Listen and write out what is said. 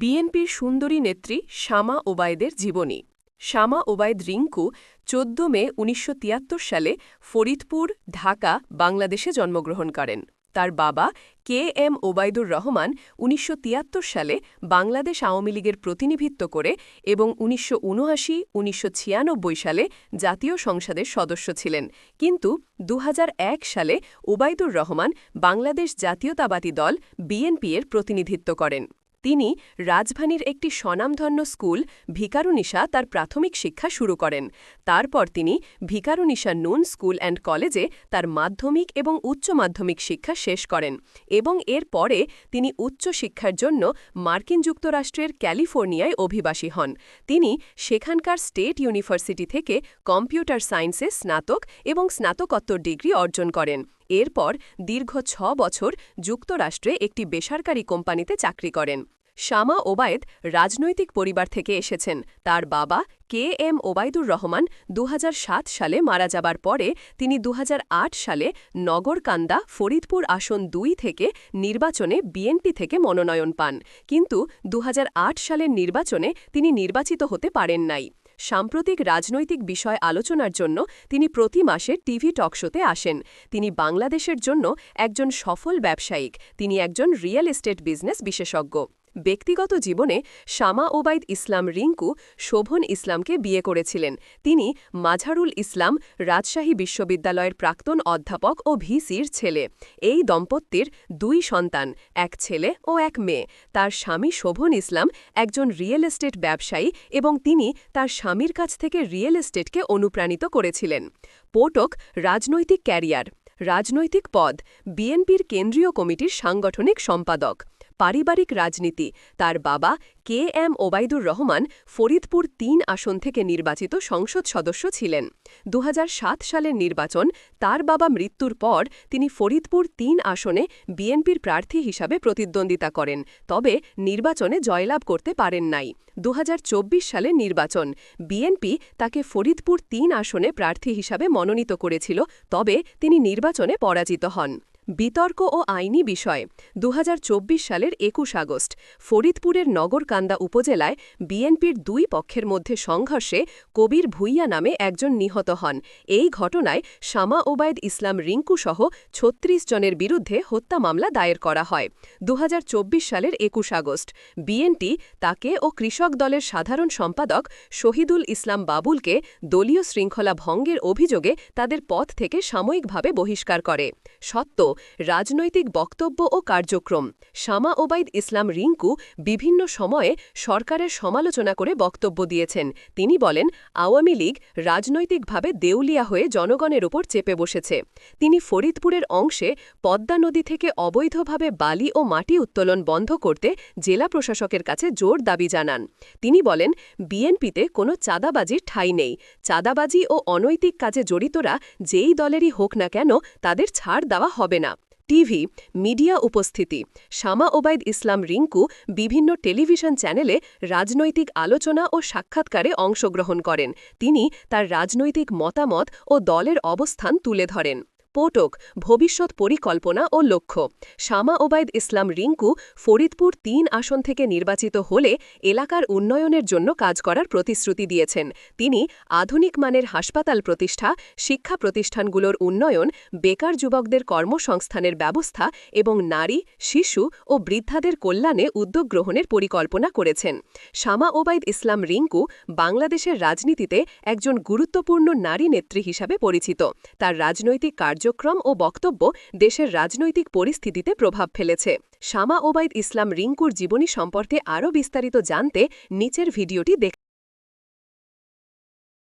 বিএনপির সুন্দরী নেত্রী শামা ওবায়দের জীবনী। শামা ওবায়দ রিঙ্কু চোদ্দ মে উনিশশো তিয়াত্তর সালে ফরিদপুর, ঢাকা, বাংলাদেশে জন্মগ্রহণ করেন। তার বাবা কে এম ওবায়দুর রহমান উনিশশো তিয়াত্তর সালে বাংলাদেশ আওয়ামী লীগের প্রতিনিধিত্ব করে এবং উনিশশো উনআশি উনিশশো সালে জাতীয় সংসদের সদস্য ছিলেন। কিন্তু দু হাজার এক সালে ওবায়দুর রহমান বাংলাদেশ জাতীয়তাবাদী দল বিএনপি এর প্রতিনিধিত্ব করেন। তিনি রাজধানীর একটি স্বনামধন্য স্কুল ভিকারুনিশা তার প্রাথমিক শিক্ষা শুরু করেন। তারপর তিনি ভিকারুনিশা নুন স্কুল অ্যান্ড কলেজে তার মাধ্যমিক এবং উচ্চ মাধ্যমিক শিক্ষা শেষ করেন এবং এর পরে তিনি উচ্চ শিক্ষার জন্য মার্কিন যুক্তরাষ্ট্রের ক্যালিফোর্নিয়ায় অভিবাসী হন। তিনি সেখানকার স্টেট ইউনিভার্সিটি থেকে কম্পিউটার সায়েন্সে স্নাতক এবং স্নাতকোত্তর ডিগ্রি অর্জন করেন এরপর দীর্ঘ ছ বছর যুক্তরাষ্ট্রে একটি বেসরকারি কোম্পানিতে চাকরি করেন। শামা ওবায়েদ রাজনৈতিক পরিবার থেকে এসেছেন। তার বাবা কে এম ওবায়দুর রহমান দুহাজার সাত সালে মারা যাবার পরে তিনি দুহাজার আট সালে নগরকান্দা ফরিদপুর আসন দুই থেকে নির্বাচনে বিএনপি থেকে মনোনয়ন পান। কিন্তু দুহাজার আট সালের নির্বাচনে তিনি নির্বাচিত হতে পারেন নাই। সাম্প্রতিক রাজনৈতিক বিষয় আলোচনার জন্য তিনি প্রতি মাসে টিভি টকশোতে আসেন। তিনি বাংলাদেশের জন্য একজন সফল ব্যবসায়িক। তিনি একজন রিয়েল এস্টেট বিজনেস বিশেষজ্ঞ। ব্যক্তিগত জীবনে শামা ওবায়দ ইসলাম রিঙ্কু শোভন ইসলামকে বিয়ে করেছিলেন। তিনি মাঝারুল ইসলাম রাজশাহী বিশ্ববিদ্যালয়ের প্রাক্তন অধ্যাপক ও ভিসির ছেলে। এই দম্পতির দুই সন্তান, এক ছেলে ও এক মেয়ে। তার স্বামী শোভন ইসলাম একজন রিয়েল এস্টেট ব্যবসায়ী এবং তিনি তার স্বামীর কাছ থেকে রিয়েল এস্টেটকে অনুপ্রাণিত করেছিলেন। পোটক রাজনৈতিক ক্যারিয়ার, রাজনৈতিক পদ, বিএনপির কেন্দ্রীয় কমিটির সাংগঠনিক সম্পাদক। পারিবারিক রাজনীতি। তার বাবা কে এম ওবায়দুর রহমান ফরিদপুর তিন আসন থেকে নির্বাচিত সংসদ সদস্য ছিলেন। দু হাজার সাত সালের নির্বাচন, তার বাবা মৃত্যুর পর তিনি ফরিদপুর তিন আসনে বিএনপির প্রার্থী হিসাবে প্রতিদ্বন্দ্বিতা করেন, তবে নির্বাচনে জয়লাভ করতে পারেন নাই। দু সালের নির্বাচন, বিএনপি তাকে ফরিদপুর তিন আসনে প্রার্থী হিসাবে মনোনীত করেছিল, তবে তিনি নির্বাচনে পরাজিত হন। বিতর্ক ও আইনি বিষয় দু সালের একুশ আগস্ট ফরিদপুরের নগরকান্দা উপজেলায় বিএনপির দুই পক্ষের মধ্যে সংঘর্ষে কবির ভুইয়া নামে একজন নিহত হন। এই ঘটনায় শামা ওবায়দ ইসলাম রিঙ্কুসহ ছত্রিশ জনের বিরুদ্ধে হত্যা মামলা দায়ের করা হয়। দু হাজার চব্বিশ সালের একুশ আগস্ট বিএনপি তাকে ও কৃষক দলের সাধারণ সম্পাদক শহীদুল ইসলাম বাবুলকে দলীয় শৃঙ্খলা ভঙ্গের অভিযোগে তাদের পথ থেকে সাময়িকভাবে বহিষ্কার করে। সত্য রাজনৈতিক বক্তব্য ও কার্যক্রম। শামা ওবায়দ ইসলাম রিঙ্কু বিভিন্ন সময়ে সরকারের সমালোচনা করে বক্তব্য দিয়েছেন। তিনি বলেন, আওয়ামী লীগ রাজনৈতিকভাবে দেউলিয়া হয়ে জনগণের উপর চেপে বসেছে। তিনি ফরিদপুরের অংশে পদ্মা নদী থেকে অবৈধভাবে বালি ও মাটি উত্তোলন বন্ধ করতে জেলা প্রশাসকের কাছে জোর দাবি জানান। তিনি বলেন, বিএনপিতে কোনো চাঁদাবাজির ঠাঁই নেই। চাঁদাবাজি ও অনৈতিক কাজে জড়িতরা যেই দলেরই হোক না কেন তাদের ছাড় দেওয়া হবে না। টিভি, মিডিয়া উপস্থিতি, শামা ওবায়দ ইসলাম রিঙ্কু বিভিন্ন টেলিভিশন চ্যানেলে রাজনৈতিক আলোচনা ও সাক্ষাৎকারে অংশগ্রহণ করেন। তিনি তার রাজনৈতিক মতামত ও দলের অবস্থান তুলে ধরেন। পোটক ভবিষ্যৎ পরিকল্পনা ও লক্ষ্য। শামা ওবায়দ ইসলাম রিঙ্কু ফরিদপুর তিন আসন থেকে নির্বাচিত হলে এলাকার উন্নয়নের জন্য কাজ করার প্রতিশ্রুতি দিয়েছেন। তিনি আধুনিক মানের হাসপাতাল প্রতিষ্ঠা, শিক্ষা প্রতিষ্ঠানগুলোর উন্নয়ন, বেকার যুবকদের কর্মসংস্থানের ব্যবস্থা এবং নারী, শিশু ও বৃদ্ধাদের কল্যাণে উদ্যোগ গ্রহণের পরিকল্পনা করেছেন। শামা ওবায়দ ইসলাম রিঙ্কু বাংলাদেশের রাজনীতিতে একজন গুরুত্বপূর্ণ নারী নেত্রী হিসাবে পরিচিত। তার রাজনৈতিক কার্য কার্যক্রম ও বক্তব্য দেশের রাজনৈতিক পরিস্থিতিতে প্রভাব ফেলেছে। শামা ওবায়দ ইসলাম রিঙ্কুর জীবনী সম্পর্কে আরও বিস্তারিত জানতে নিচের ভিডিওটি দেখ